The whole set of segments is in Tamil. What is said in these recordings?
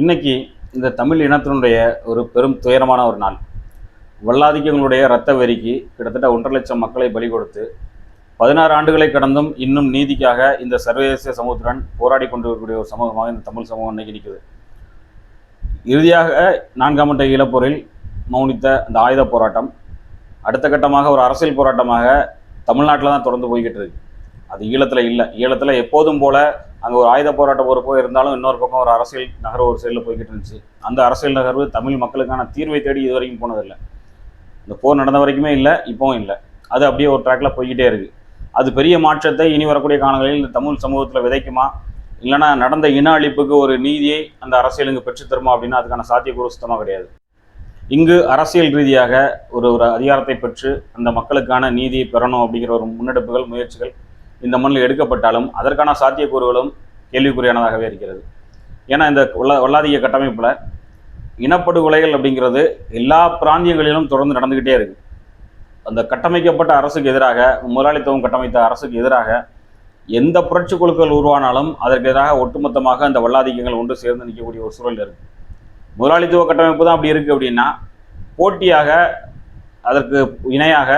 இன்னைக்கு இந்த தமிழ் இனத்தினுடைய ஒரு பெரும் துயரமான ஒரு நாள். வல்லாதிக்கங்களுடைய இரத்த வெறிக்கு கிட்டத்தட்ட ஒன்றரை லட்சம் மக்களை பலி கொடுத்து பதினாறு ஆண்டுகளை கடந்தும் இன்னும் நீதிக்காக இந்த சர்வதேச சமூகத்துடன் போராடி கொண்டிருக்கக்கூடிய ஒரு சமூகமாக இந்த தமிழ் சமூகம் இன்னைக்கு நிற்குது. இறுதியாக நான்காம் கட்ட ஈழப்போரில் மௌனித்த அந்த ஆயுத போராட்டம் அடுத்த கட்டமாக ஒரு அரசியல் போராட்டமாக தமிழ்நாட்டில் தான் தொடர்ந்து போய்கிட்டு இருக்கு. அது ஈழத்தில் இல்லை. ஈழத்தில் எப்போதும் போல அங்கே ஒரு ஆயுத போராட்டம் ஒரு பக்கம் இருந்தாலும் இன்னொரு பக்கம் ஒரு அரசியல் நகர்வு ஒரு சைடில் போய்கிட்டு இருந்துச்சு. அந்த அரசியல் நகர்வு தமிழ் மக்களுக்கான தீர்வை தேடி இது வரைக்கும் போனதில்லை. இந்த போர் நடந்த வரைக்குமே இல்லை இப்போவும் இல்லை. அது அப்படியே ஒரு ட்ராக்ல போய்கிட்டே இருக்கு. அது பெரிய மாற்றத்தை இனி வரக்கூடிய காலங்களில் இந்த தமிழ் சமூகத்தில் விதைக்குமா? இல்லைனா நடந்த இன அழிப்புக்கு ஒரு நீதியை அந்த அரசியல் இங்கு பெற்றுத்தருமா அப்படின்னா அதுக்கான சாத்தியக்கூறு சுத்தமாக கிடையாது. இங்கு அரசியல் ரீதியாக ஒரு ஒரு அதிகாரத்தை பெற்று அந்த மக்களுக்கான நீதியை பெறணும் அப்படிங்கிற ஒரு முன்னெடுப்புகள் முயற்சிகள் இந்த மண்ணில் எடுக்கப்பட்டாலும் அதற்கான சாத்தியக்கூறுகளும் கேள்விக்குறியானதாகவே இருக்கிறது. ஏன்னா இந்த வல்லா வல்லாதிக கட்டமைப்பில் இனப்படுகொலைகள் அப்படிங்கிறது எல்லா பிராந்தியங்களிலும் தொடர்ந்து நடந்துக்கிட்டே இருக்கு. அந்த கட்டமைக்கப்பட்ட அரசுக்கு எதிராக முதலாளித்துவம் கட்டமைத்த அரசுக்கு எதிராக எந்த புரட்சி குழுக்கள் உருவானாலும் அதற்கு எதிராக ஒட்டுமொத்தமாக அந்த வல்லாதிக்கங்கள் ஒன்று சேர்ந்து நிற்கக்கூடிய ஒரு சூழல் இருக்கு. முதலாளித்துவ கட்டமைப்பு தான் அப்படி இருக்குது அப்படின்னா போட்டியாக அதற்கு இணையாக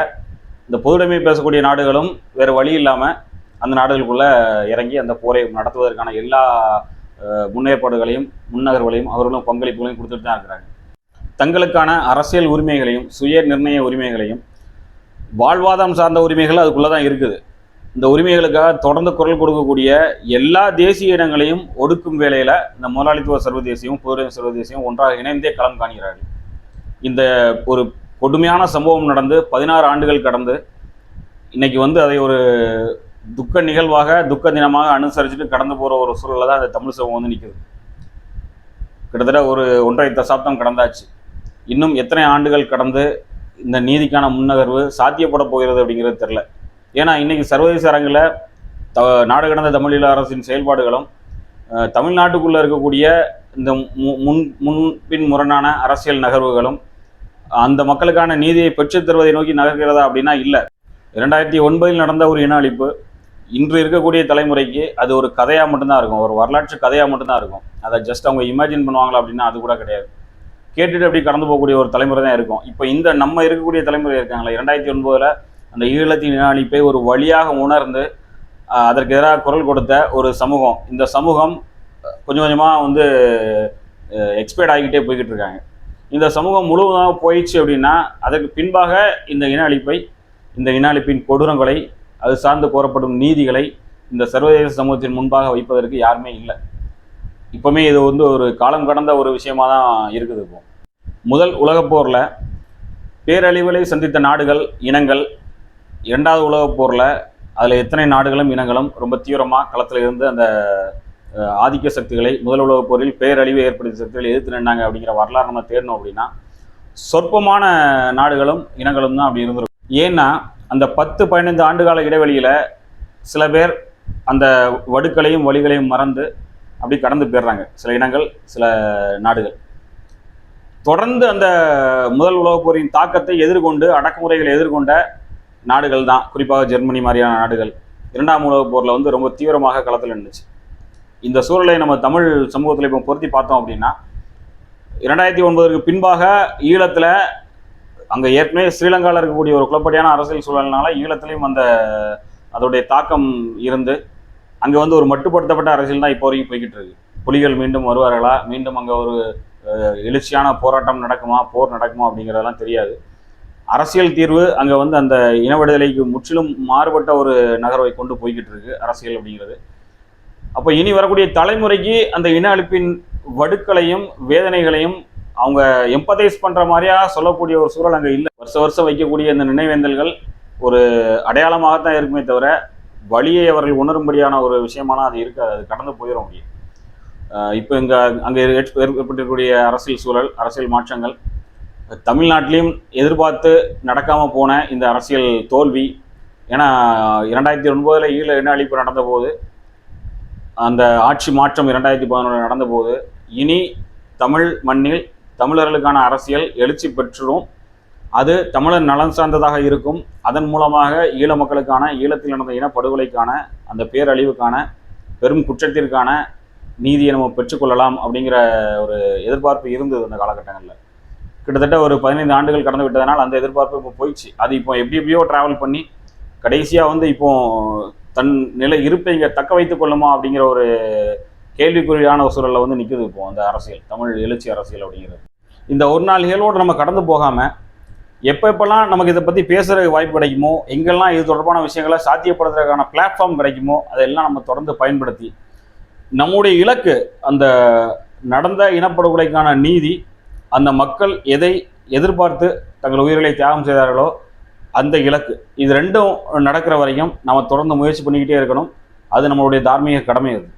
இந்த பொதுடைமை பேசக்கூடிய நாடுகளும் வேறு வழி இல்லாமல் அந்த நாடுகளுக்குள்ளே இறங்கி அந்த போரை நடத்துவதற்கான எல்லா முன்னேற்பாடுகளையும் முன்னகர்வுகளையும் அவர்களும் பங்களிப்புகளையும் கொடுத்துட்டு தான் இருக்கிறாங்க. தங்களுக்கான அரசியல் உரிமைகளையும் சுய நிர்ணய உரிமைகளையும் வாழ்வாதாரம் சார்ந்த உரிமைகள் அதுக்குள்ளே தான் இருக்குது. இந்த உரிமைகளுக்காக தொடர்ந்து குரல் கொடுக்கக்கூடிய எல்லா தேசிய இனங்களையும் ஒடுக்கும் வேலையில் இந்த முதலாளித்துவ சர்வதேசியமும் பொதுவுடைமை சர்வதேசியம் ஒன்றாக இணைந்தே களம் காண்கிறார்கள். இந்த ஒரு கொடுமையான சம்பவம் நடந்து பதினாறு ஆண்டுகள் கடந்து இன்னைக்கு வந்து அதை ஒரு துக்க நிகழ்வாக துக்க தினமாக அனுசரிச்சுட்டு கடந்து போகிற ஒரு சூழலில் தான் அந்த தமிழ் சமூகம் வந்து நிற்குது கிட்டத்தட்ட ஒரு ஒன்றரை தசாப்தம் கடந்தாச்சு. இன்னும் எத்தனை ஆண்டுகள் கடந்து இந்த நீதிக்கான முன்னகர்வு சாத்தியப்பட போகிறது அப்படிங்கிறது தெரில ஏன்னா இன்னைக்கு சர்வதேச அரங்கில் த நாடு கடந்த தமிழீழ அரசின் செயல்பாடுகளும் தமிழ்நாட்டுக்குள்ளே இருக்கக்கூடிய இந்த மு- முன் முன்பின் முரணான அரசியல் நகர்வுகளும் அந்த மக்களுக்கான நீதியை பெற்றுத் தருவதை நோக்கி நகர்கிறதா அப்படின்னா இல்லை. இரண்டாயிரத்தி ஒன்பதில் நடந்த ஒரு இன அழிப்பு இன்று இருக்கக்கூடிய தலைமுறைக்கு அது ஒரு கதையாக மட்டும்தான் இருக்கும். ஒரு வரலாற்று கதையாக மட்டும்தான் இருக்கும். அதை ஜஸ்ட் அவங்க இமேஜின் பண்ணுவாங்களா அப்படின்னா அது கூட கிடையாது. கேட்டுட்டு அப்படி கடந்து போகக்கூடிய ஒரு தலைமுறை தான் இருக்கும். இப்போ இந்த நம்ம இருக்கக்கூடிய தலைமுறை இருக்காங்களா இரண்டாயிரத்தி ஒன்பதில் அந்த ஈழத்தின் இன அழிப்பை ஒரு வழியாக உணர்ந்து அதற்கு எதிராக குரல் கொடுத்த ஒரு சமூகம். இந்த சமூகம் கொஞ்சம் கொஞ்சமாக வந்து எக்ஸ்பைர்ட் ஆகிக்கிட்டே போய்கிட்டு இருக்காங்க. இந்த சமூகம் முழுவதாக போயிடுச்சு அப்படின்னா அதற்கு பின்பாக இந்த இன அழிப்பை இந்த இன அழிப்பின் கொடூரங்களை அது சார்ந்து கோரப்படும் நீதிகளை இந்த சர்வதேச சமூகத்தின் முன்பாக வைப்பதற்கு யாருமே இல்லை. இப்போவுமே இது வந்து ஒரு காலம் கடந்த ஒரு விஷயமாக தான் இருக்குது இப்போ. முதல் உலகப் போரில் பேரழிவுகளை சந்தித்த நாடுகள் இனங்கள் இரண்டாவது உலகப் போரில் அதில் எத்தனை நாடுகளும் இனங்களும் ரொம்ப தீவிரமாக களத்தில் இருந்து அந்த ஆதிக்க சக்திகளை முதல் உலகப் போரில் பேரழிவை ஏற்படுத்திய சக்திகளை எதிர்த்து நின்றாங்க அப்படிங்கிற வரலாறு நம்ம தேடணும் அப்படின்னா சொற்பமான நாடுகளும் இனங்களும் தான் அப்படி இருந்திருக்கும். ஏன்னா அந்த பத்து பதினைந்து ஆண்டுகால இடைவெளியில் சில பேர் அந்த வடுக்களையும் வழிகளையும் மறந்து அப்படி கடந்து போயிடுறாங்க. சில இனங்கள் சில நாடுகள். தொடர்ந்து அந்த முதல் உலகப் போரின் தாக்கத்தை எதிர்கொண்டு அடக்குமுறைகளை எதிர்கொண்ட நாடுகள் தான். குறிப்பாக ஜெர்மனி மாதிரியான நாடுகள். இரண்டாம் உலகப் போரில் வந்து ரொம்ப தீவிரமாக களத்தில் இருந்துச்சு இந்த சூழலை நம்ம தமிழ் சமூகத்தில் இப்போ பொருத்தி பார்த்தோம் அப்படின்னா இரண்டாயிரத்தி ஒன்பதற்கு பின்பாக ஈழத்தில் அங்கே ஏற்கனவே ஸ்ரீலங்காவில் இருக்கக்கூடிய ஒரு குழப்படியான அரசியல் சூழல்னால ஈழத்திலையும் அந்த அதோடைய தாக்கம் இருந்து அங்கே வந்து ஒரு மட்டுப்படுத்தப்பட்ட அரசியல் தான் இப்போ வரைக்கும் போய்கிட்டு இருக்கு புலிகள் மீண்டும் வருவார்களா? மீண்டும் அங்கே ஒரு எழுச்சியான போராட்டம் நடக்குமா? போர் நடக்குமா? அப்படிங்கிறதெல்லாம் தெரியாது. அரசியல் தீர்வு அங்கே வந்து அந்த இன விடுதலைக்கு முற்றிலும் மாறுபட்ட ஒரு நகர்வை கொண்டு போய்கிட்டு இருக்கு அரசியல் அப்படிங்கிறது. அப்போ இனி வரக்கூடிய தலைமுறைக்கு அந்த இன அழிப்பின் வடுக்களையும் வேதனைகளையும் அவங்க எம்பதைஸ் பண்ற மாதிரியா சொல்லக்கூடிய ஒரு சூழல் அங்கே இல்லை. வருஷ வருஷம் வைக்கக்கூடிய இந்த நினைவேந்தல்கள் ஒரு அடையாளமாகத்தான் இருக்குமே தவிர வழியை அவர்கள் உணரும்படியான ஒரு விஷயமாலாம் அது இருக்காது. அது கடந்து போயிடும் முடியும் இப்போ இங்கே அங்கே ஏற்பட்டிருக்கக்கூடிய அரசியல் சூழல் அரசியல் மாற்றங்கள் தமிழ்நாட்டிலையும் எதிர்பார்த்து நடக்காமல் போன இந்த அரசியல் தோல்வி ஏன்னா இரண்டாயிரத்தி ஒன்பதில் ஈழ இன அழிப்பு நடந்தபோது அந்த ஆட்சி மாற்றம் இரண்டாயிரத்தி பதினொன்று நடந்தபோது இனி தமிழ் மண்ணில் தமிழர்களுக்கான அரசியல் எழுச்சி பெற்றுடும் அது தமிழர் நலன் சார்ந்ததாக இருக்கும். அதன் மூலமாக ஈழ மக்களுக்கான ஈழத்தில் நடந்த இனப்படுகொலைக்கான அந்த பேரழிவுக்கான பெரும் குற்றத்திற்கான நீதியை நம்ம பெற்றுக்கொள்ளலாம் அப்படிங்கிற ஒரு எதிர்பார்ப்பு இருந்தது அந்த காலகட்டங்களில். கிட்டத்தட்ட ஒரு பதினைந்து ஆண்டுகள் கடந்து விட்டதனால் அந்த எதிர்பார்ப்பு இப்போ போயிடுச்சு. அது இப்போ எப்படி எப்படியோ ட்ராவல் பண்ணி கடைசியாக வந்து இப்போ தன் நிலை இருப்பை இங்கே தக்க வைத்துக் கொள்ளுமா அப்படிங்கிற ஒரு கேள்விக்குறியான ஒரு சூழலில் வந்து நிற்குது இப்போ அந்த அரசியல் தமிழ் எழுச்சி அரசியல் அப்படிங்கிறது. இந்த ஒரு நாள் நிகழ்வோடு நம்ம கடந்து போகாமல் எப்போ எப்பெல்லாம் நமக்கு இதை பற்றி பேசுகிற வாய்ப்பு கிடைக்குமோ எங்கெல்லாம் இது தொடர்பான விஷயங்களை சாத்தியப்படுத்துறதுக்கான பிளாட்ஃபார்ம் கிடைக்குமோ அதெல்லாம் நம்ம தொடர்ந்து பயன்படுத்தி நம்முடைய இலக்கு அந்த நடந்த இனப்படுகொலைக்கான நீதி அந்த மக்கள் எதை எதிர்பார்த்து தங்கள் உயிர்களை தியாகம் செய்தார்களோ அந்த இலக்கு. இது ரெண்டும் நடக்கிற வரைக்கும் நம்ம தொடர்ந்து முயற்சி பண்ணிக்கிட்டே இருக்கணும். அது நம்மளுடைய தார்மீக கடமை அது.